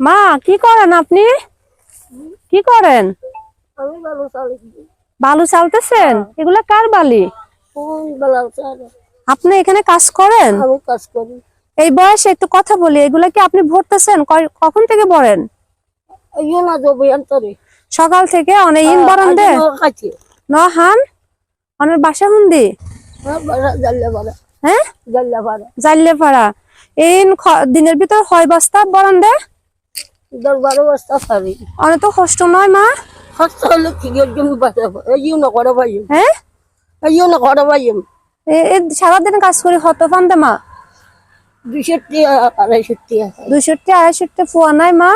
মা কি করেন আপনি? কি করেন? বালু চালতেছেন? এগুলা কার বালি? আপনি এখানে কাজ করেন? এই বয়সে একটু কথা বলি এগুলা কি আপনি ভরতেছেন? কখন থেকে ভরেন? সকাল থেকে অনেক ইন বরন দে খাচ্ছি ন হান অনেক বাসা হুন্দি? হ্যাঁ হ্যাঁ জাইলে পাড়া ইন দিনের ভিতর হয় বস্তা বস্তা পারি অনেক তো কষ্ট নয় মা হস্ত হলে কি জমি বাঁচাবো এই না করে পাইম হ্যাঁ এই না করে পাইম এ- এ সারাদিন কাজ করি হত মা দুশো টিয়া আড়াইশো টিয়া দুইশোটি আড়াইশোটি ফুয়া নাই মা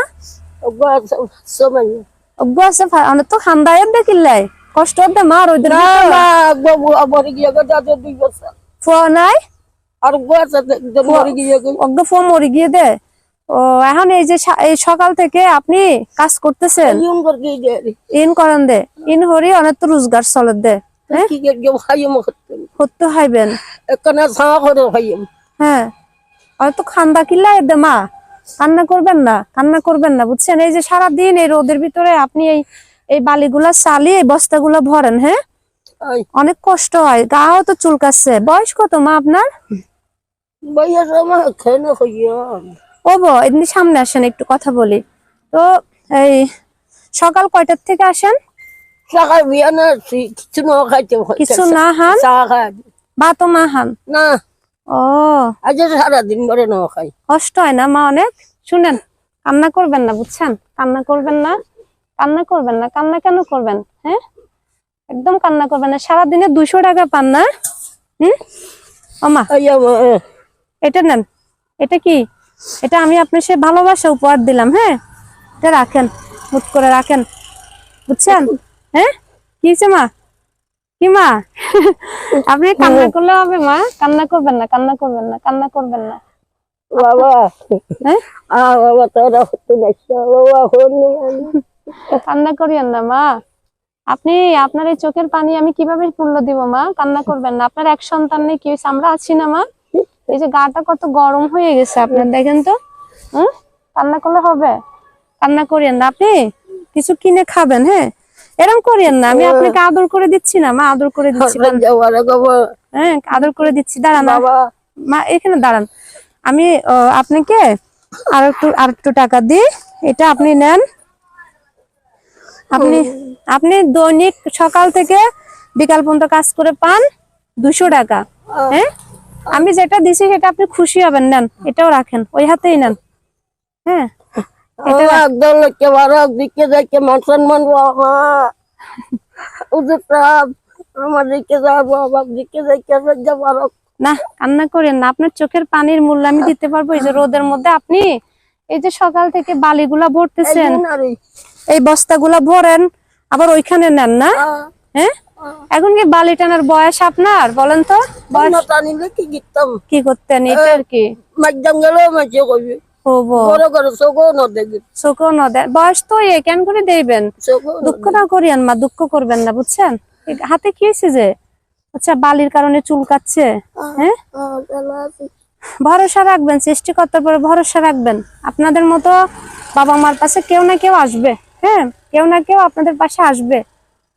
আছে অনেক তো খান্দায় দেখিলাই কষ্ট দে মা রোদের দুই বছর ফুয়া নাই? আর মরে গিয়ে ফুয়া মরে গিয়ে দে। ও এখন এই যে সকাল থেকে আপনি কাজ করতেছেন। ইউন করে গিয়ে দেয় ইন করেন দে। ইন হরি অনেক তো রোজগার চলত দে। হ্যাঁ? হতে হাইবেন। হ্যাঁ। খান্দা কিল্লা দে মা। কান্না করবেন না কান্না করবেন না বুঝছেন? এই যে সারাদিন এই রোদের ভিতরে আপনি এই এই বালিগুলা চালিয়ে বস্তাগুলা ভরেন হ্যাঁ? অনেক কষ্ট হয় গাও তো চুলকাচ্ছে। বয়স কত মা আপনার? ও বো সামনে আসেন একটু কথা বলি। তো এই সকাল কয়টার থেকে আসেন? সকাল বিয়া না কিছু না খাইতে কিছু না হান ভাতও না হান না। ও। আজ সারাদিন ধরে না খাই। কষ্ট হয় না মা অনেক? শুনেন কান্না করবেন না বুঝছেন? কান্না করবেন না কান্না করবেন না কান্না কেন করবেন হ্যাঁ? একদম কান্না করবেন না। সারাদিনে দুশো টাকা পান না? হুম? ওমা এটা নেন। এটা কি? এটা আমি আপনার সে ভালোবাসা উপহার দিলাম হ্যাঁ? এটা রাখেন হুট করে রাখেন। বুঝছেন? হ্যাঁ? কি মা? কি মা? আপনি কান্না করলে হবে মা। কান্না করবেন না কান্না করবেন না কান্না করবেন না। বাবা। হ্যাঁ? বাবা তোরা হতে দেখছ বাবা কান্না করিয়েন না মা। আপনি আপনার এই চোখের পানি আমি কীভাবে মূল্য দিব মা? কান্না করবেন না। আপনার এক সন্তান নেই কি হয়েছে আমরা আছি না মা। এই যে গাটা কত গরম হয়ে গেছে আপনার দেখেন তো। হুম? কান্না করলে হবে? কান্না করিয়েন না আপনি? কিছু কিনে খাবেন হ্যাঁ? এরকম করিয়েন না। আমি আপনাকে আদর করে দিচ্ছি না মা। আদর করে দিচ্ছি। হ্যাঁ আদর করে দিচ্ছি। দাঁড়ান মা। এখানে দাঁড়ান। আমি আপনাকে আর একটু আর একটু টাকা দিই। এটা আপনি নেন। আপনি আপনি দৈনিক সকাল থেকে বিকাল পর্যন্ত কাজ করে পান দুশো টাকা। হ্যাঁ? আমি যেটা দিছি সেটা আপনি খুশি হবেন নেন। এটাও রাখেন ওই হাতেই নেন। হ্যাঁ? না কান্না করেন না। আপনার চোখের পানির মূল্য আমি দিতে পারব। এই যে রোদের মধ্যে আপনি এই যে সকাল থেকে বালিগুলা ভরতেছেন এই বস্তাগুলা ভরেন আবার ওইখানে নেন না? হ্যাঁ? এখন কি বালি টানার বয়স আপনার? বলেন তো কি করতেন এটা আর কি? বয়স তো কেন করে দেবেন? করিয়েন মা দুঃখ করবেন না বুঝছেন? হাতে কি হয়েছে যে? আচ্ছা বালির কারণে চুলকাচ্ছে হ্যাঁ? ভরসা রাখবেন সৃষ্টিকর্তার পরে ভরসা রাখবেন। আপনাদের মতো বাবা মার পাশে কেউ না কেউ আসবে হ্যাঁ? কেউ না কেউ আপনাদের পাশে আসবে।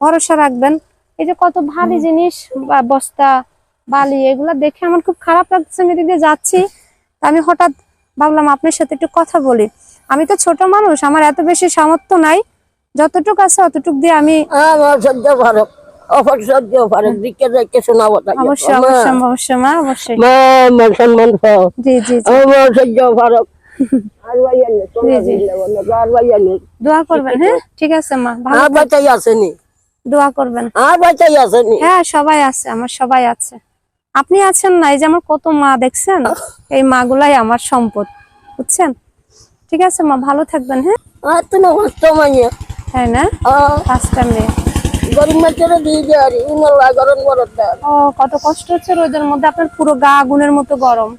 ভরসা রাখবেন। এই যে কত ভারী জিনিস বা বস্তা বালি এগুলা দেখে আমার খুব খারাপ লাগছে। আমি এদিক যাচ্ছি। আমি হঠাৎ ভাবলাম আপনার সাথে একটু কথা বলি। আমি তো ছোট মানুষ আমার এত বেশি সামর্থ্য নাই। যতটুকু আছে অতটুক দিয়ে আমি তাকে অবশ্যই অবশ্যই অবশ্যই মা অবশ্যই। জি জি জি। আমার সহ্য ভারত আর ভাইয়া নেই তোমরা দিলে বলো আর ভাইয়া নেই দোয়া করবেন হ্যাঁ? ঠিক আছে মা ভালো বাচ্চাই আসেনি। দোয়া করবেন। আর বাচ্চাই আসেনি। হ্যাঁ সবাই আছে আমার সবাই আছে। আপনি আছেন না এই যে আমার কত মা দেখছেন? এই মা গুলাই আমার সম্পদ বুঝছেন? ঠিক আছে মা ভালো থাকবেন হ্যাঁ? আর তো না কষ্ট মাইয়া তাই না? পাঁচটা মেয়ে। গরিব মাছেরা দিয়ে যায় আর গরম গরম দেয় ও কত কষ্ট হচ্ছে রোদের মধ্যে আপনার পুরো গা আগুনের মতো গরম।